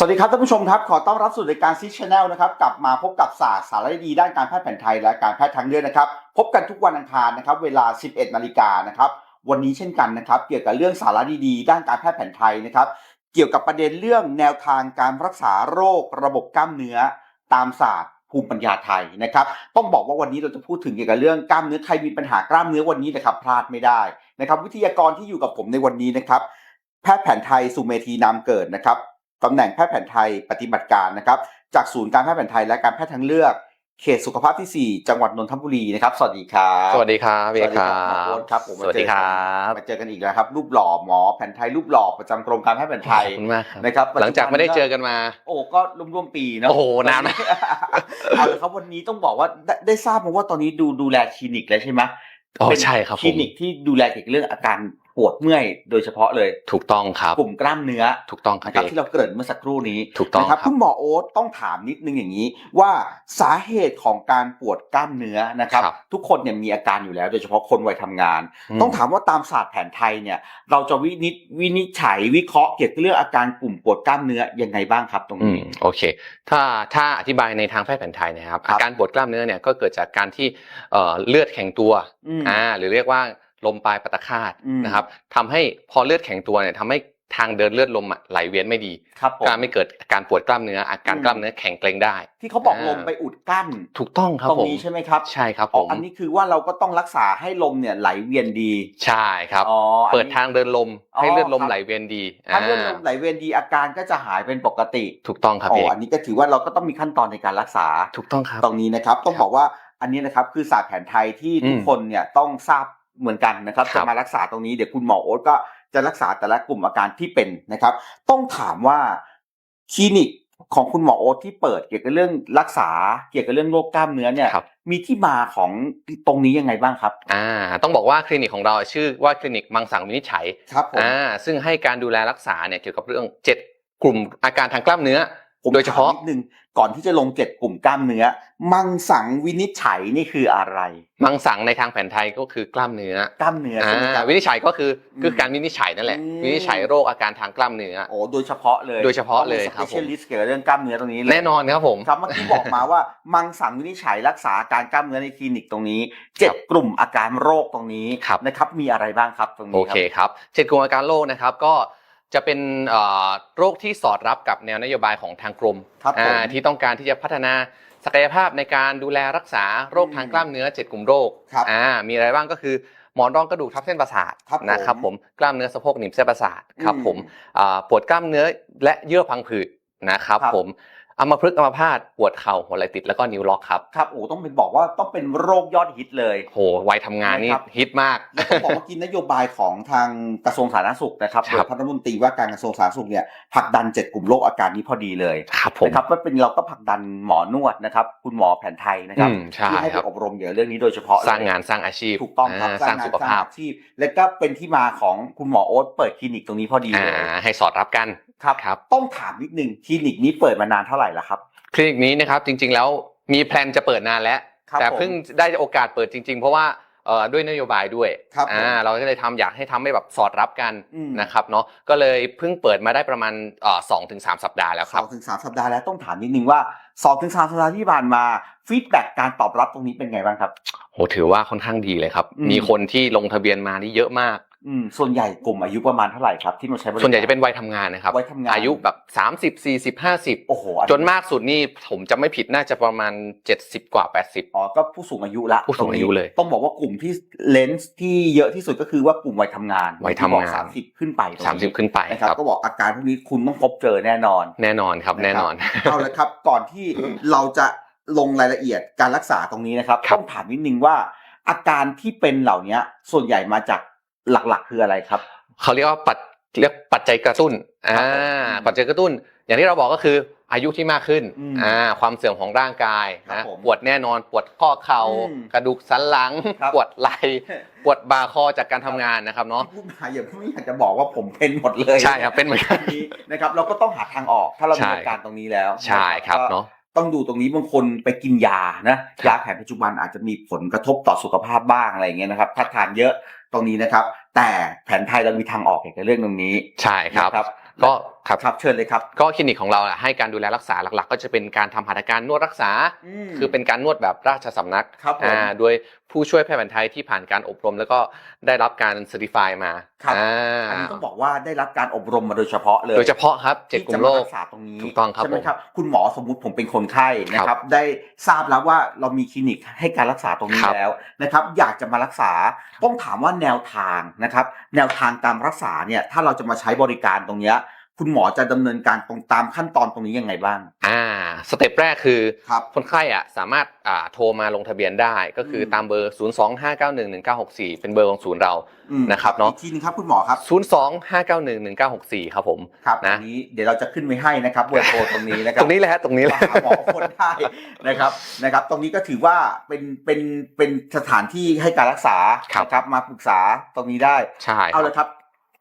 สวัสดีครับท่านผู้ชมครับ ขอต้อนรับสู่รายการซีชแนลนะครับกลับมาพบกับศาสตร์สารดีด้านการแพทย์แผนไทยและการแพทย์ทางเลือกนะครับ พบกันทุกวันอังคารนะครับ เวลา 11นาฬิกานะครับวันนี้เช่นกันนะครับ เกี่ยวกับเรื่องสาระดีๆ ด้านการแพทย์แผนไทยนะครับ เกี่ยวกับประเด็นเรื่องแนวทางการรักษาโรคระบบกล้ามเนื้อ ตามศาสตร์ภูมิปัญญาไทยนะครับ ต้องบอกว่าวันนี้เราจะพูดถึงเกี่ยวกับเรื่องกล้ามเนื้อใครมีปัญหากล้ามเนื้อวันนี้นะครับพลาดไม่ได้นะครับ วิทยากรที่อยู่กับผมในวันนี้นะครับแพทย์แผนไทยสุเมธีนามเกิดนะครับ ตำแหน่งแพทย์แผนไทยปฏิบัติการนะครับ จากศูนย์การแพทย์แผนไทยและการแพทย์ทางเลือก เขตสุขภาพที่ 4 จังหวัดนนทบุรีนะครับ สวัสดีครับสวัสดีครับพี่เอกครัสวัสดีครับหมอโอ๊บตครับผมสวัสดีครับมาเจอกันอีกแล้วครับ รูปหล่อหมอแผนไทยรูปหล่อประจำกรมการแพทย์แผนไทยขอบคุณมากครับนะครับหลังจากไม่ได้เจอกันมา โอ้ก็ร่วมๆปีเนอะโอ้โหนานมากเอาละครับวันนี้ต้องบอกว่าได้ได้ทราบมาว่าตอนนี้ดูดูแลคลินิกแล้วใช่ไหมอ๋อเป็นใช่ครับคผลิมนิกที่ดูแลเกี่ยวกับเรื่องอาการ ปวดเมื่อยโดยเฉพาะเลย ถูกต้องครับ กลุ่มกล้ามเนื้อ ถูกต้องครับนะครับพี่ที่เราเกริ่นเมื่อสักครู่นี้ถูกต้องนะคครัรับบคุณหมอโอ๊ตต้องถามนิดนึงอย่างนี้ ว่าสาเหตุของการปวดกล้ามเนื้อนะครับครับทุกคนเนี่ยมีอาการอยู่แล้ว โดยเฉพาะคนวัยทำงานมต้องถามว่าตามศาสตร์แผนไทยเนี่ยเราจะวินิจวินิจฉัยวิเคราะห์เกี่ยวกับเรื่องอาการกลุ่มปวดกล้ามเนื้อยังไงบ้างครับตรงอืมนี้โอเค ถ้าถ้าอธิบายในทางแพทย์แผนไทยนะครับครับอาการปวดกล้ามเนื้อเนี่ยก็เกิดจากการที่เอ่อเลือดแข็งตัวอืมอ่าหรือเรียกว่า ลมปลายปตะคาตอืมนะครับทำให้พอเลือดแข็งตัวเนี่ยทำให้ทางเดินเลือดลมอะไหลเวียนไม่ดีครับผมก็ไม่เกิดอาการปวดกล้ามเนื้ออาการอืมกล้ามเนื้อแข็งเกร็งได้ ที่เขาบอกอ่าลมไปอุดกั้น ถูกต้องครับตรงผมนี้ใช่ไหมครับ ใช่ครับอ๋ผอมอันนี้คือว่าเราก็ต้องรักษาให้ลมเนี่ยไหลเวียนดี ใช่ครับอ๋ออันนี้เปิดทางเดินลมอ๋อให้เลือดลมครับไหลเวียนดีถ้าเลือดลอ่ามไหลเวียนดีอาการก็จะหายเป็นปกติ ถูกต้องครับอ๋อพี่เอกอันนี้ก็ถือว่าเราก็ต้องมีขั้นตอนในการรักษา ถูกต้องครับ ตรงนี้นะครับต้องครับบอกว่าอันนี้นะครับคือศาสตร์แผนไทยที่อืมทุกคนเนี่ยต้องทราบ เหมือนกันนะครับครัจะบมารักษาตรงนี้เดี๋ยวคุณหมอโอ๊ตก็จะรักษาแต่ละกลุ่มอาการที่เป็นนะครับ ต้องถามว่าคลินิกของคุณหมอโอ๊ตที่เปิดเกี่ยวกับเรื่องรักษาเกี่ยวกับเรื่องโรคกล้ามเนื้อเนี่ยครับมีที่มาของตรงนี้ยังไงบ้างครับอ่าต้องบอกว่าคลินิกของเราชื่อว่าคลินิกมังสังวินิจฉัยครับผมอ่าซึ่งให้การดูแลรักษาเนี่ยเกี่ยวกับเรื่องเจ็ดกลุ่มอาการทางกล้ามเนื้อ ผมโดยเฉพาะถมนิดนึงก่อนที่จะลงเจ็ดกลุ่มกล้ามเนื้อ มังสังวินิจฉัยนี่คืออะไร มังสังในทางแผนไทยก็คือกล้ามเนื้อกล้ามเนื้ออ่าใช่ไหมครับวินิจฉัยก็คืออมคือการวินิจฉัยนั่นแหละอืมวินิจฉัยโรคอาการทางกล้ามเนื้อโอ้โดยเฉพาะเลยโดยเฉพาะเลยครับผมสเปเชียลิสต์เกี่ยวกับเรื่องกล้ามเนื้อตรงนี้เลยแน่นอนครับผมครับเมื่อกี้บอกมาว่ามังสังวินิจฉัยรักษาอาการกล้ามเนื้อในคลินิกตรงนี้เจ็ดกลุ่มอาการโรคตรงนี้ครับนะครับมีอะไรบ้างครับตรงโอนี้คเครับครับเจ็ดกลุ่มอาการโรคนะครับก็ จะเป็นเอ่อโรคที่สอดรับกับแนวนโยบายของทางกรมครับผมอ่าที่ต้องการที่จะพัฒนาศักยภาพในการดูแลรักษาโรคอืมทางกล้ามเนื้อ 7 กลุ่มโรคครับอ่ามีอะไรบ้างก็คือหมอนรองกระดูกทับเส้นประสาทครับนะครับผมผมกล้ามเนื้อสะโพกหนีบเส้นประสาทครับอืมผมอ่าปวดกล้ามเนื้อและเยื่อพังผืดนะครับครับผม อัมพฤกษ์อัมพาตปวดเข่าหัวไหล่ติดแล้วก็นิ้วล็อกครับครับโอ้ต้องเป็นบอกว่าต้องเป็นโรคยอดฮิตเลยโหวัยทำงานนี่นะครับฮิตมากแล้วต้องบอกว่ากินนโยบายของทางกระทรวงสาธารณสุขนะครับครับโดยพัฒนมนตรีว่าการกระทรวงสาธารณสุขเนี่ยผลักดันเจ็ดกลุ่มโรคอาการนี้พอดีเลยครับผมนะครับก็เป็นเราก็ผลักดันหมอนวดนะครับ คุณหมอแผนไทยนะครับอืมใช่ที่ให้คไปรับอบรมเกี่ยวกับเรื่องนี้โดยเฉพาะเลยสร้างงานสร้างอาชีพถูกต้องครับาสร้างสุขภาพสร้งอาชีพ และก็เป็นที่มาของคุณหมอโอ๊ตเปิดคลินิกตรงนี้พอดีอ่าเลยให้สอดรับกันครับครับต้องถามนิดนึงคลินิกนี้เปิดมานานเท่าไหร่แล้วครับคลินิกนี้นะครับจริง ๆ แล้วมีแพลนจะเปิดนานแล้ว ครับแต่ผม เพิ่งได้โอกาสเปิดจริง ๆ เพราะว่าเอ่อด้วยนโยบายด้วยครับผมอ่าเราก็เลยทำอยากให้ทำให้แบบสอดรับกันอืม นะครับเนาะก็เลยเพิ่งเปิดมาได้ประมาณเอ่อสองถึงสามสัปดาห์แล้วคสรัอบ งถึงสามสัปดาห์แล้วต้องถามนิดนึงว่าสองถึงสามสัปดาห์ที่ผ่านมาฟีดแบ็กการตอบรับตรงนี้เป็นไงบ้างครับ โหถือว่าค่อนข้างดีเลยครับ อืมมีคนที่ลงทะเบียนมานี่เยอะมาก อืมส่วนใหญ่กลุ่มอายุประมาณเท่าไหร่ครับที่มาใช้บริการส่วนใหญ่จะเป็นวัยทำงานนะครับวัยทำงานอายุแบบ 30 40 50โอ้โหอัจนมากสุดนี่ผมจะไม่ผิดน่าจะประมาณ 70 กว่า 80อ๋อก็ผู้สูงอายุละผู้สูงอายุเลย ต้องบอกว่ากลุ่มที่เลนส์ที่เยอะที่สุดก็คือว่ากลุ่มวัยทำงานวัยทำงานสามสิบขึ้นไปตรงนี้30 ขึ้นไปนะคครัรับบก็บอกอาการพวกนี้คุณต้องพบเจอแน่นอน แน่นอนครับแน่นอนเอาละครับก่อนที่เราจะลงรายละเอียดการรักษาตรงนี้นะครับครับต้องถามนิดนึงว่าอาการที่เป็นเหล่านี้ส่วนใหญ่มาจาก หลักๆ คืออะไรครับ เขาเรียกว่าปัจเรียกปัจจัยกระตุ้นอ่าครับผมปัจจัยกระตุ้น อย่างที่เราบอกก็คืออายุที่มากขึ้นอืมอ่าความเสื่อมของร่างกายครับนะผมปวดแน่นอนปวดข้อเข่าอืมกระดูกสันหลังครับปวดไหล่ปวดบ่าคอจากการทำงานนะครับเนาะพูดมาอย่าไม่อยากจะบอกว่าผมเป็นหมดเลยใช่ครับเป็นเหมือนกันอันนี้นะครับเราก็ต้องหาทางออกถ้าเราใช่มีอาการตรงนี้แล้ว ใช่ครับก็เนาะต้องดูตรงนี้บางคนไปกินยานะครับยาแผนปัจจุบันอาจจะมีผลกระทบต่อสุขภาพบ้างอะไรอย่างเงี้ยนะครับถ้าทานเยอะ ตรงนี้นะครับ แต่แผนไทยเรามีทางออกเกี่ยวกับเรื่องตรงนี้ใช่ครับนะก็ครับครับเชิญเลยครับ ก็คลินิกของเราอะให้การดูแลรักษาหลักๆ ก็จะเป็นการทำหัตถการนวดรักษามคือเป็นการนวดแบบราชสำนักครับผม อ่าโดย ผู้ช่วยแพทย์แผนไทยที่ผ่านการอบรม แล้วก็ได้รับการเซอร์ติฟายมาครับอ่าอันนี้ต้องบอกว่าได้รับการอบรมมาโดยเฉพาะเลยโดยเฉพาะครับเจ็ดกลุ่มโรที่จะาครักษาตรงนี้ถูกต้องครับใช่ไหมผมครับคุณหมอสมมุติผมเป็นคนไข้นะครับ ได้ทราบแล้วว่าเรามีคลินิกให้การรักษาตรงนี้ครับแล้วนะครับ อยากจะมารักษาต้องถามว่าแนวทางนะครับ แนวทางการรักษาเนี่ยถ้าเราจะมาใช้บริการตรงเนี้ย คุณหมอจะดำเนินการตรงตามขั้นตอนตรงนี้ยังไงบ้าง อ่า สเต็ปแรกคือครับคนไข้อะสามารถอ่าโทรมาลงทะเบียนได้ ก็คืออมตามเบอร์ 0 2 5 9 1 1 9 6 4 เป็นเบอร์ของศูนย์เราอืมนะครับเนอะอีกทีนึงครับคุณหมอครับ 0 2 5 9 1 1 9 6 4 ครับผมครับนะอันนี้เดี๋ยวเราจะขึ้นไว้ให้นะครับเบอร์โทรตรงนี้นะครัตรงนี้เลยฮะตรงนี้เลยหาหมอคนได้นะครับ นะครับ ตรงนี้ก็ถือว่าเป็น เป็น เป็นสถานที่ให้การรักษาครับนะครับมาปรึกษาตรงนี้ได้ ใช่คเอารับเลยครับ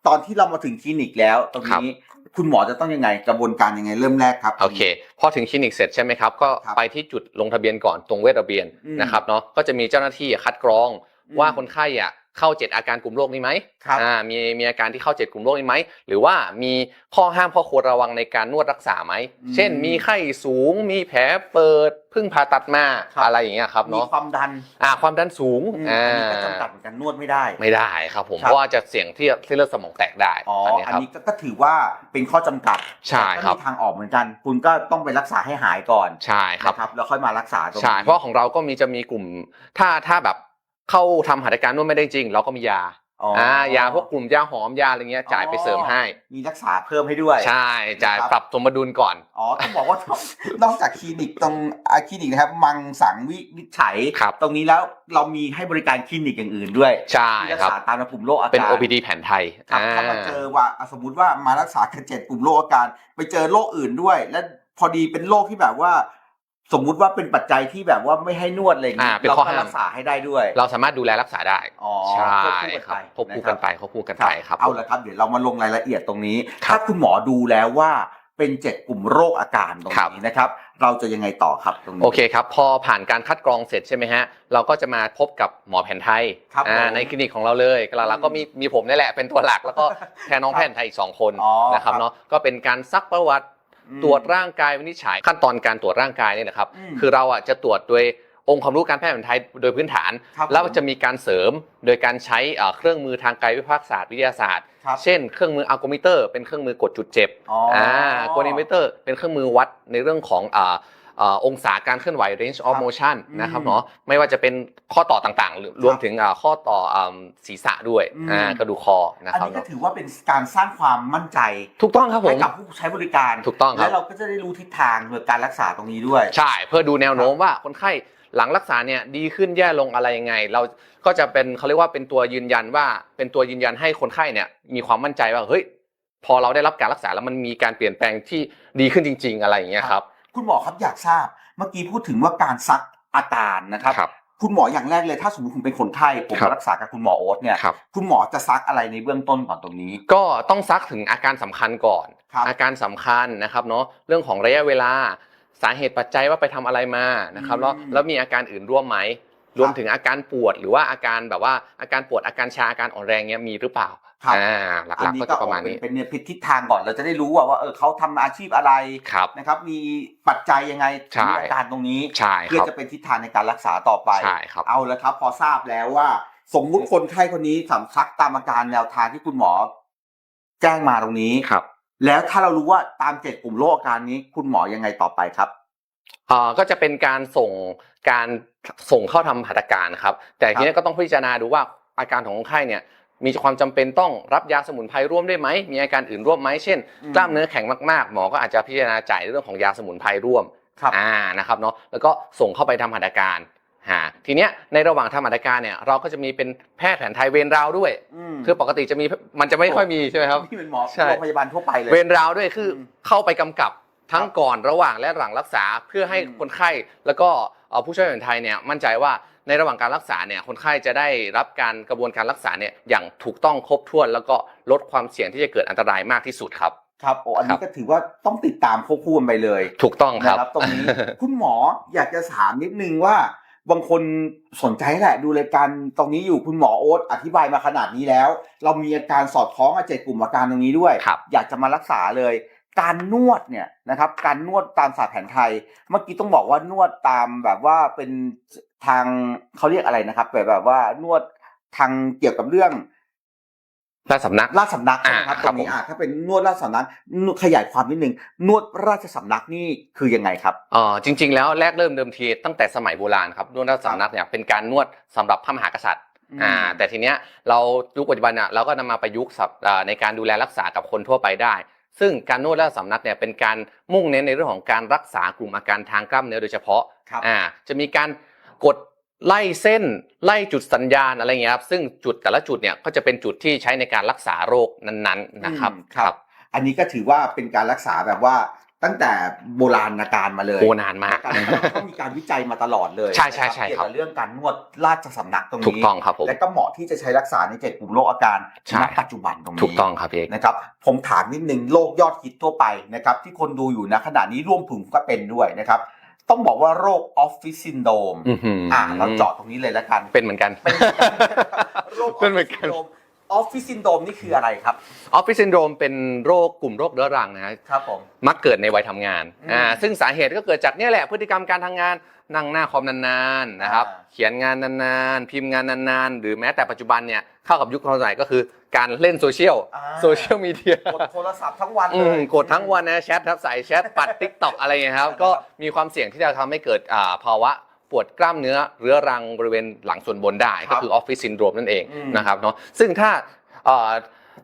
ตอนที่เรามาถึงคลินิกแล้วตรงนี้ คุณหมอจะต้องยังไงกระบวนการยังไงเริ่มแรกครับ โอเค พอถึงคลินิกเสร็จใช่ไหมครับ ก็ครับไปที่จุดลงทะเบียนก่อนตรงเวชระเบียนอืมนะครับเนาะก็จะมีเจ้าหน้าที่คัดกรองอืมว่าคนไข้อะ เข้าเจ็ดอาการกลุ่มโรคนี้ไหมครับอ่ามีมีอาการที่เข้าเจ็ดกลุ่มโรคนี้ไหมหรือว่ามีข้อห้ามข้อควรระวังในการนวดรักษาไหมอืมเช่น มีไข้สูง มีแผลเปิดเพิ่งผ่าตัดมาครับอะไรอย่างเงี้ยครับมีเนาะความดันอ่าความดันสูงอืมอ่าอันนี้ก็จำกัดเหมือนกันนวดไม่ได้ไม่ได้ครับผมครับเพราะว่าจะเสี่ยงที่เส้นเลือดสมองแตกได้อ๋ออันนี้อันครับนี้ก็ก็ถือว่าเป็นข้อจำกัดใช่ครับแต่ก็มีทางออกเหมือนกัน คุณก็ต้องไปรักษาให้หายก่อนใช่ครับนะครับแล้วค่อยมารักษาตรงนี้ใช่เพราะของเราก็มีจะมีกลุ่มถ้าถ้าแบบ เข้าทำหัตถการนวดไม่ได้จริง เราก็มียาอ๋ออ่อ่ายาพวกกลุ่มยาหอมยาอะไรเงี้ยจ่ายไปเสริมให้ มีรักษาเพิ่มให้ด้วย ใช่จ่ายครับ ปรับสมดุลก่อน อ๋อต้องบอกว่านอกจากคลินิกตรงอาคลินิกนะครับ มังสังวินิจฉัย ครับ ตรงนี้แล้วเรามีให้บริการคลินิกอย่างอื่นด้วยใช่ที่รักครับ ษาตามกลุ่มโรคอาการเป็น OPD แผนไทยครับถ้ามาเจอว่าอะสมมติว่ามารักษาแค่เจ็ดกลุ่มโรคอาการ ไปเจอโรคอื่นด้วย และพอดีเป็นโรคที่แบบว่า สมมุติว่าเป็นปัจจัยที่แบบว่าไม่ให้นวดอะไรอย่างอ่านี้เป็นเราข้อก็ห้าม รักษาให้ได้ด้วยเราสามารถดูแลรักษาได้อ๋อใช่ควบคู่กันคไปรับควบคู่กันนะไปควบคู่กันไปครับ เอาละครับเดี๋ยวเรามาลงรายละเอียดตรงนี้ ครับถ้าคุณหมอดูแล้วว่าเป็นเจ็ดกลุ่มโรคอาการตรงครับ นี้นะครับ เราจะยังไงต่อครับตรงนี้ โอเคครับ พอผ่านการคัดกรองเสร็จใช่ไหมฮะ เราก็จะมาพบกับหมอแผนไทยครับอ่าผมในคลินิกของเราเลยหลักๆก็มีมีผมนี่แหละเป็นตัวหลัก แล้วก็แทนน้องครับแพทย์ไทยอีกสองคนอ๋อนะครับครับ เนาะก็เป็นการซักประวัติอืม ตรวจร่างกายวินิจฉัยขั้นตอนการตรวจร่างกายเนี่ยนะครับอืมคือเราอะจะตรวจโดยองค์ความรู้การแพทย์แผนไทยโดยพื้นฐานครับแล้วผมจะมีการเสริมโดยการใช้เอ่อเครื่องมือทางกายวิภาคศาสตร์วิทยาศาสตร์ครับเช่น เครื่องมืออัลโกมิเตอร์ เป็นเครื่องมือกดจุดเจ็บอ๋ออ่อ่าโกนิเมเตอร์เป็นเครื่องมือวัดในเรื่องของ อ่าอ่าองศาการเคลื่อนไหว range ค of รับ motion อืมนะครับเนาะไม่ว่าจะเป็นข้อต่อต่างๆหรือรวมถึงอ่าข้อต่ออ่าศีรษะด้วยอืมอ่ากระดูกคอนะอันครับนี้ก็ถือว่าเป็นการสร้างความมั่นใจถูกต้องครับผให้มกับผู้ใช้บริการถูกต้องครัและบเราก็จะได้รู้ทิศทางในการรักษาตรงนี้ด้วย ใช่ เพื่อดูแนวโน้มว่าคนไข้หลังรักษาเนี่ยดีขึ้นแย่ลงอะไรยังไง เราก็จะเป็นเขาเรียกว่าเป็นตัวยืนยันว่า เป็นตัวยืนยันให้คนไข้เนี่ยมีความมั่นใจว่าเฮ้ยพอเราได้รับการรักษาแล้วมันมีการเปลี่ยนแปลงที่ดีขึ้นจริง ๆ อะไรอย่างเงี้ยครับ คุณหมอครับอยากทราบ เมื่อกี้พูดถึงว่าการซักอาการนะครับครับคุณหมออย่างแรกเลยถ้าสมมติผมเป็นคนไข้ผมครับมารักษากับคุณหมอโอ๊ตเนี่ยครับคุณหมอจะซักอะไรในเบื้องต้นก่อนตรงนี้ ก็ต้องซักถึงอาการสำคัญก่อนครับอาการสำคัญนะครับเนาะเรื่องของระยะเวลาสาเหตุปัจจัยว่าไปทำอะไรมานะครับแล้วอืมแล้วมีอาการอื่นร่วมไหม รวมถึงอาการปวดหรือว่าอาการแบบว่าอาการปวดอาการชาอาการอ่อนแรงเนี้ยมีหรือเปล่าครับอ่าหอัลักๆก็จะประมาณนี้เป็นเป็นเนี่ยทิศทางก่อนเราจะได้รู้ว่าว่าเออเขาทำอาชีพอะไรครับนะครับ มีปัจจัยยังไงใช่มีอาการตรงนี้ใช่คเพื่อรับจะเป็นทิศทางในการรักษาต่อไปใช่ครับเอาละครับ พอทราบแล้วว่า สมมุติคนไข้คนนี้สำซักตามอาการแนวทางที่คุณหมอ แจ้งมาตรงนี้ครับ แล้วถ้าเรารู้ว่าตามเจ็ดกลุ่มโรคอาการนี้ คุณหมอยังไงต่อไปครับเอ่อ ก็จะเป็นการส่งการส่งเข้าทำหัตถการครับ แต่ทีนี้ก็ต้องพิจารณาดูว่าอาการของคนไข้เนี่ยมีความจำเป็นต้องรับยาสมุนไพรร่วมได้ไหม มีอาการอื่นร่วมไหม เช่นอืมกล้ามเนื้อแข็งมากๆ หมอก็อาจจะพิจารณาจ่ายในเรื่องของยาสมุนไพรร่วมครับอ่านะครับเนาะ แล้วก็ส่งเข้าไปทำหัตถการหาทีเนี้ยในระหว่างทำหัตถการเนี่ยเราก็จะมีเป็นแพทย์แผนไทยเวรราวด้วยมคือปกติจะมีมันจะไม่ค่อยมีใช่ไหมครับที่เป็นหมอใช่โรงพยาบาลทั่วไปเลยเวรราวด้วยคืออมเข้าไปกำกับ ทั้งครับก่อนระหว่างและหลังรักษาเพื่อให้อืมคนไข้แล้วก็เอ่อผู้ช่วยแพทย์ไทยเนี่ยมั่นใจว่าในระหว่างการรักษาเนี่ยคนไข้จะได้รับการกระบวนการรักษาเนี่ยอย่างถูกต้องครบถ้วน แล้วก็ลดความเสี่ยงที่จะเกิดอันตรายมากที่สุดครับครับโอ้อันครันี้บก็ถือว่าต้องติดตามควบคู่กันไปเลย ถูกต้องครับนะตรงนี้คุณหมออยากจะถามนิดนึงว่า บางคนสนใจแหละ ดูรายการตรงนี้อยู่คุณหมอโอ๊ตอธิบายมาขนาดนี้แล้ว เรามีอาการสอดคล้องกับเจ็ดกลุ่มอาการตรงนี้ด้วยครับอยากจะมารักษาเลย การนวดเนี่ยนะครับ การนวดตามศาสตร์แผนไทย เมื่อกี้ต้องบอกว่านวดตามแบบว่าเป็นทางเขาเรียกอะไรนะครับ แบบแบบว่านวดทางเกี่ยวกับเรื่องราชสำนักราชสำนักใช่ไหมครับอ่าตรงนี้ครับผมอ่าถ้าเป็นนวดราชสำนักนวดขยายความนิดนึงนวดราชสำนักนี่คือยังไงครับเอ่อจริง ๆ แล้วแรกเริ่มเดิมทีตั้งแต่สมัยโบราณครับนวดราชสำนักเนี่ยเป็นการนวดสำหรับพระมหากษัตริย์อืมอ่าแต่ทีเนี้ยเรายุคปัจจุบันเนี่ยเราก็นำมาประยุกต์สับอ่าในการดูแลรักษากับคนทั่วไปได้ ซึ่งการนวดราชสำนักเนี่ยเป็นการมุ่งเน้นในเรื่องของการรักษากลุ่มอาการทางกล้ามเนื้อโดยเฉพาะครับอ่าจะมีการกดไล่เส้นไล่จุดสัญญาณอะไรเงี้ยครับซึ่งจุดแต่ละจุดเนี่ยก็จะเป็นจุดที่ใช้ในการรักษาโรคนั้นๆนะครับอืมครับ อันนี้ก็ถือว่าเป็นการรักษาแบบว่า ตั้งแต่โบราณการมาเลยโอนานมากการต้องมีการวิจัยมาตลอดเลยใช่ใช่ใช่นะเกี่ยวครับกับเรื่องการนวดราชสำนักตรงนี้ถูกต้องครับผมและก็เหมาะที่จะใช้รักษาในเจ็ดกลุ่มโรคอาการใช่ณปัจจุบันตรงนี้ถูกต้องครับพี่เอกนะครับผมถามนิดนึงโรคยอดฮิตทั่วไปนะครับที่คนดูอยู่นะขณะนี้ร่วมถึงก็เป็นด้วยนะครับต้องบอกว่าโรคออฟฟิศซินโดมอื้อหืออ่าเราเจาะตรงนี้เลยแล้วกันเป็นเหมือนกัน โรคอเป็อนฟเหมืฟิอนศกัซินนโดม ออฟฟิศซินโดมนี่คืออะไรครับ ออฟฟิศซินโดรมเป็นโรคกลุ่มโรคเรื้อรังนะฮะครับผม มักเกิดในวัยทำงานอืมอ่าซึ่งสาเหตุก็เกิดจากเนี่ยแหละพฤติกรรมการทำงานนั่งหน้าคอมนานๆนะครับ อ่า เขียนงานนานๆ พิมพ์งานนานๆ หรือแม้แต่ปัจจุบันเนี่ยเข้ากับยุคสมัยก็คือการเล่นโซเชียลอ่า โซเชียลมีเดีย กดโทรศัพท์ทั้งวันอืเลมย กดทั้งวันนะแชทครับใส่แชทปัดทิกตอกอะไรเงี้ยครับครับ ก็มีความเสี่ยงที่จะทำให้เกิดอ่าภาวะ ปวดกล้ามเนื้อเรื้อรังบริเวณหลังส่วนบนได้ครัก็บคือออฟฟิศซินโดรมนั่นเองอืมนะครับเนาะซึ่งถ้าเอ่อ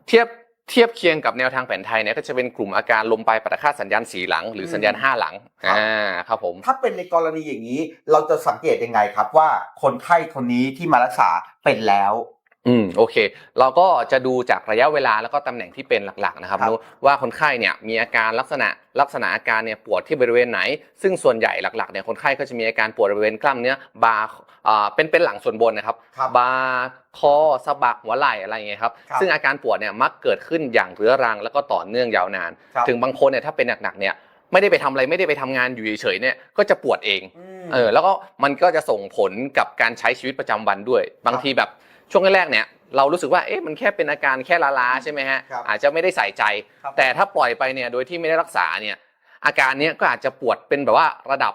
เทียบเทียบเคียงกับแนวทางแผนไทยเนี่ยก็จะเป็นกลุ่มอาการลมปลายประคาตสัญญาณสีหลัง หรือสัญญาณห้าหลังครับอ่าครับผมถ้าเป็นในกรณีอย่างนี้ เราจะสังเกตยังไงครับว่าคนไข้คนนี้ที่มารักษาเป็นแล้ว อืมโอเค เราก็จะดูจากระยะเวลาแล้วก็ตำแหน่งที่เป็นหลักๆนะครับครับนุว่าคนไข้เนี่ยมีอาการลักษณะลักษณะอาการเนี่ยปวดที่บริเวณไหน ซึ่งส่วนใหญ่หลักๆเนี่ยคนไข้ก็จะมีอาการปวดบริเวณกล้ามเนื้อบ่าอ่าเป็นเป็นหลังส่วนบนนะครับครับบ่าคอสะบักหัวไหล่อะไรอย่างเงี้ยครับครับซึ่งอาการปวดเนี่ยมักเกิดขึ้นอย่างเรื้อรังแล้วก็ต่อเนื่องยาวนานครับถึงบางคนเนี่ยถ้าเป็นหนักๆเนี่ยไม่ได้ไปทำอะไรไม่ได้ไปทำงานอยู่เฉยๆเนี่ยก็จะปวดเองมเออแล้วก็มันก็จะส่งผลกับการใช้ชีวิตประจำวันด้วย บางทีแบบ ช่วงแรกๆเนี่ยเรารู้สึกว่าเอ๊ะมันแค่เป็นอาการแค่ล้าๆใช่ไหมฮะครับอาจจะไม่ได้ใส่ใจ ครับ แต่ถ้าปล่อยไปเนี่ยโดยที่ไม่ได้รักษาเนี่ยอาการเนี้ยก็อาจจะปวดเป็นแบบว่าระดับ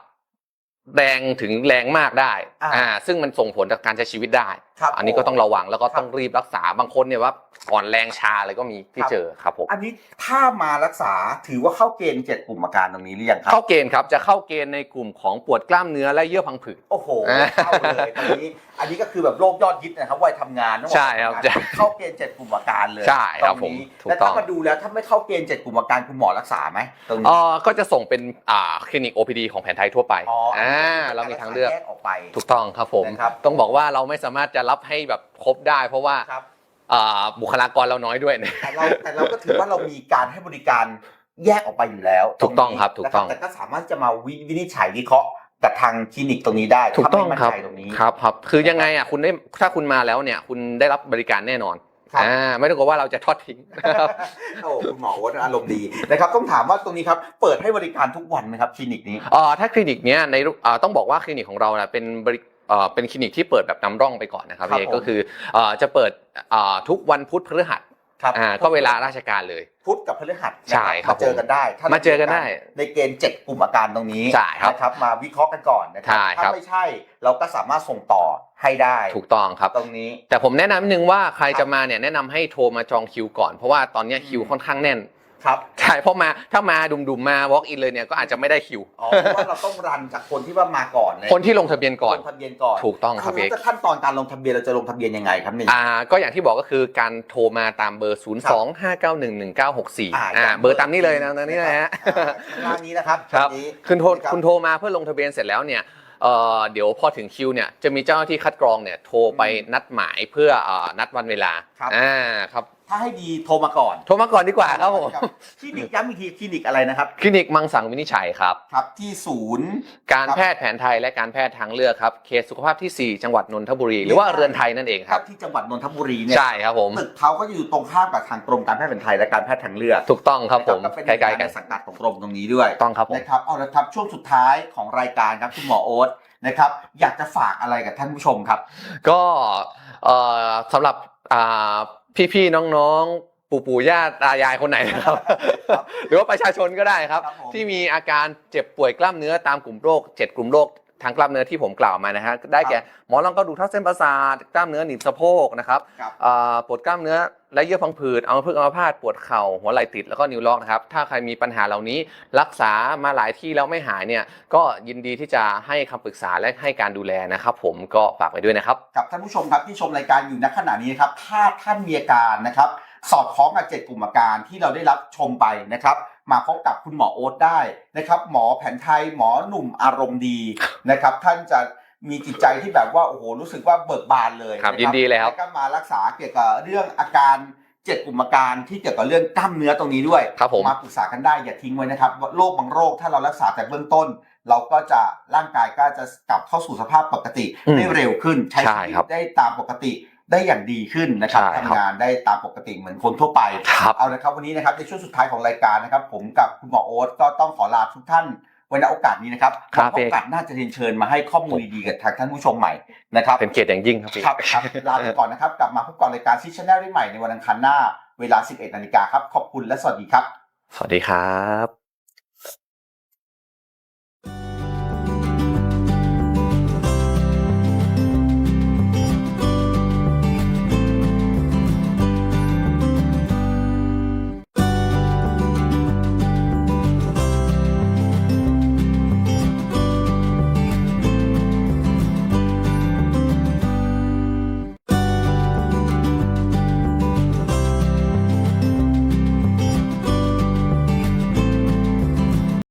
แรงถึงแรงมากได้อ่าอ่าซึ่งมันส่งผลต่อการใช้ชีวิตได้ ครับอันนี้ก็ต้องระวังแล้วก็ครับต้องรีบรักษาบางคนเนี่ยว่าอ่อนแรงชาอะไรก็มีที่ครับเจอครับผมอันนี้ถ้ามารักษาถือว่าเข้าเกณฑ์เจ็ดกลุ่มอาการตรงนี้หรือยังครับเข้าเกณฑ์ครับจะเข้าเกณฑ์ในกลุ่มของปวดกล้ามเนื้อและเยื่อพังผืดโอ้โหอ่าเข้าเลยตรงนี้ อันนี้ก็คือแบบโรคยอดฮิตนะครับวัยทำงานต้องอกใช่ครับทำงานเข้าเกณฑ์เจ็ดกลุ่มอาการเลยใช่ครับตงนี้ผมถูกแล้วต้ถ้าองมาดูแล้วถ้าไม่เข้าเกณฑ์เจ็ดกลุ่มอาการคุณหมอรักษาไหมตรงเอนี้อก็จะส่งเป็นอ่าคลินิก OPD ของแผนไทยทั่วไปอ๋ออ่อ่าเรามีทางเลือกแยกออกไป ถูกต้องครับผมนะครับต้องบอกว่าเราไม่สามารถจะรับให้แบบครบได้ เพราะว่าครับ อ่าบุคลากรเราน้อยด้วยแต่เราแต่เราก็ถือว่าเรามีการให้บริการแยกออกไปอยู่แล้วถูกต้องนี้ครับถูกต้อง นะแต่ก็สามารถจะมาวิวินิจฉัยวิเคราะห์กับทางคลินิกตรงนี้ได้ถูกต้องถ้าไม่มั่นครับใจตรงนี้ ครับครับคือยังไงอะคุณได้ถ้าคุณมาแล้วเนี่ย คุณได้รับบริการแน่นอนครับ อ่าไม่ต้องกลัวว่าเราจะทอดทิ้งนะครับ โอ้คุณหมอโอ๊ตอารมณ์ดีนะครับต้องถามว่าตรงนี้ครับ เปิดให้บริการทุกวันไหมครับคลินิกนี้ เอ่อถ้าคลินิกเนี้ยในรูปเอ่อต้องบอกว่าคลินิกของเรานะเป็นบริ เอ่อเป็นคลินิกที่เปิดแบบนำร่องไปก่อนนะครับครับพี่เอกผม ก็คือเอ่อจะเปิดเอ่อทุกวันพุธพฤหัสครับอ่าก็เวลาราชการเลย พุธกับพฤหัสนะใช่ครับมาเจอกันได้ถ้มาเจอกันได้ในเกณฑ์เจ็ดกลุ่มอาการตรงนี้ใช่ครับนะครับ มาวิเคราะห์กันก่อนนะครัใช่ครัถ้าบไม่ใช่เราก็สามารถส่งต่อให้ได้ถูกต้องครับ ตรงนี้ แต่ผมแนะนำนิดนึงว่าใครครับจะมาเนี่ยแนะนำให้โทรมาจองคิวก่อนเพราะว่าตอนเนี้ยคิวอืมค่อนข้างแน่น ครับใช่เพราะมาถ้ามาดุมๆมา walk in เลยเนี่ยก็อาจจะไม่ได้คิว อ๋อเพราะว่าเราต้องรันจากคนที่ว่ามาก่อนเลยคนที่ลงทะเบียนก่อนลงทะเบียนก่อนถูกต้องครับแล้เอวกจะขั้นตอนการลงทะเบียนเราจะลงทะเบียนยังไงครับนี่อ่าก็อย่างที่บอกก็คือการโทรมาตามเบอร์ 0 2 5 9 1 1 9 6 4อ่าอ่าย้ำเบอร์ตามนี้เลยนะตามนี้นะฮะอ่าข้างล่างนี้นะครับครับตงนี้คุณโทรนะรับคุณโทรมาเพื่อลงทะเบียนเสร็จแล้วเนี่ยเอ่อเดี๋ยวพอถึงคิวเนี่ยจะมีเจ้าหน้าที่คัดกรองเนี่ยโทรไปอืมนัดหมายเพื่อเอ่อนัดวันเวลาครับอ่าครับ ถ้าให้ดีโทรมาก่อนโทรมาก่อนดีกว่าครับผมคลินิกย้ำอีกทีคลินิกอะไรนะครับ คลินิกมังสังวินิจฉัยครับ ครับที่ศูนย์การแพทย์แผนไทยและการแพทย์ทางเลือกครับเขตสุขภาพที่ 4 จังหวัดนนทบุรี หรือว่าเรือนไทยนั่นเองครับที่จังหวัดนนทบุรีเนี่ยใช่ครับผมตึกเขาก็อยู่ตรงข้ามกับทางกรมการแพทย์แผนไทยและการแพทย์ทางเลือกถูกต้องครับผมนะเป็นใกล้ๆกันในสังกัดของกรมตรงนี้ด้วยต้องครับผมนะครับเอาละครับช่วงสุดท้ายของรายการครับคุณหมอโอ๊ตนะครับอยากจะฝากอะไรกับท่านผู้ชมครับ ก็เอ่อสำหรับอ่า พี่ๆน้องๆ ปู่ปู่ย่าตายายคนไหนนะครับครับ หรือว่าประชาชนก็ได้ครับ ครับผม ที่มีอาการเจ็บป่วยกล้ามเนื้อตามกลุ่มโรค 7 กลุ่มโรค ทางกล้ามเนื้อที่ผมกล่าวมานะฮะได้แก่หมอนรองกระดูกทับเส้นประสาทกล้ามเนื้อหนีบสะโพกนะครับครับอ่าปวดกล้ามเนื้อและเยื่อพังผืดอัมพฤกษ์อัมพาตปวดเข่าหัวไหล่ติดแล้วก็นิ้วล็อกนะครับถ้าใครมีปัญหาเหล่านี้รักษามาหลายที่แล้วไม่หายเนี่ยก็ยินดีที่จะให้คำปรึกษาและให้การดูแลนะครับ ผมก็ฝากไว้ด้วยนะครับกับท่านผู้ชมครับที่ชมรายการอยู่ณขณะนี้นะครับถ้าท่านมีอาการนะครับ สอดคล้องกับเจ็ดกลุ่มอาการที่เราได้รับชมไปนะครับ มาพบกับคุณหมอโอ๊ตได้นะครับ หมอแผนไทยหมอหนุ่มอารมณ์ดีนะครับ ท่านจะมีจิตใจที่แบบว่าโอ้โหรู้สึกว่าเบิกบานเลยครับะยินดีเลยครับแล้วก็มารักษาเกี่ยวกับเรื่องอาการเจ็ดกลุ่มอาการที่เกี่ยวกับเรื่องกล้ามเนื้อตรงนี้ด้วยครับผมมาปรึกษากันได้อย่าทิ้งไว้นะครับว่าโรคบางโรคถ้าเรารักษาแต่เบื้องต้น เราก็จะร่างกายก็จะกลับเข้าสู่สภาพปกติอืมได้เร็วขึ้นใช้ใช่ชีวิครับตได้ตามปกติ ได้อย่างดีขึ้นนะครับใช่ครับทำงานได้ตามปกติเหมือนคนทั่วไป ครับเอาละครับวันนี้นะครับในช่วงสุดท้ายของรายการนะครับ ผมกับคุณหมอโอ๊ตก็ต้องขอลาทุกท่านไว้ณโอกาสนี้นะครับครับโอกาสหน่าจะเรียนเชิญมาให้ข้อมูลดีๆกับทางท่านผู้ชมใหม่นะครับ เป็นเกียรติอย่างยิ่งครับพี่ ครับครับลาไปก่อนนะครับ กลับมาพบกับรายการซีชแนลได้ใหม่ในวันอังคารหน้า เวลา 11นาฬิกาครับ ขอบคุณและสวัสดีครับ สวัสดีครับ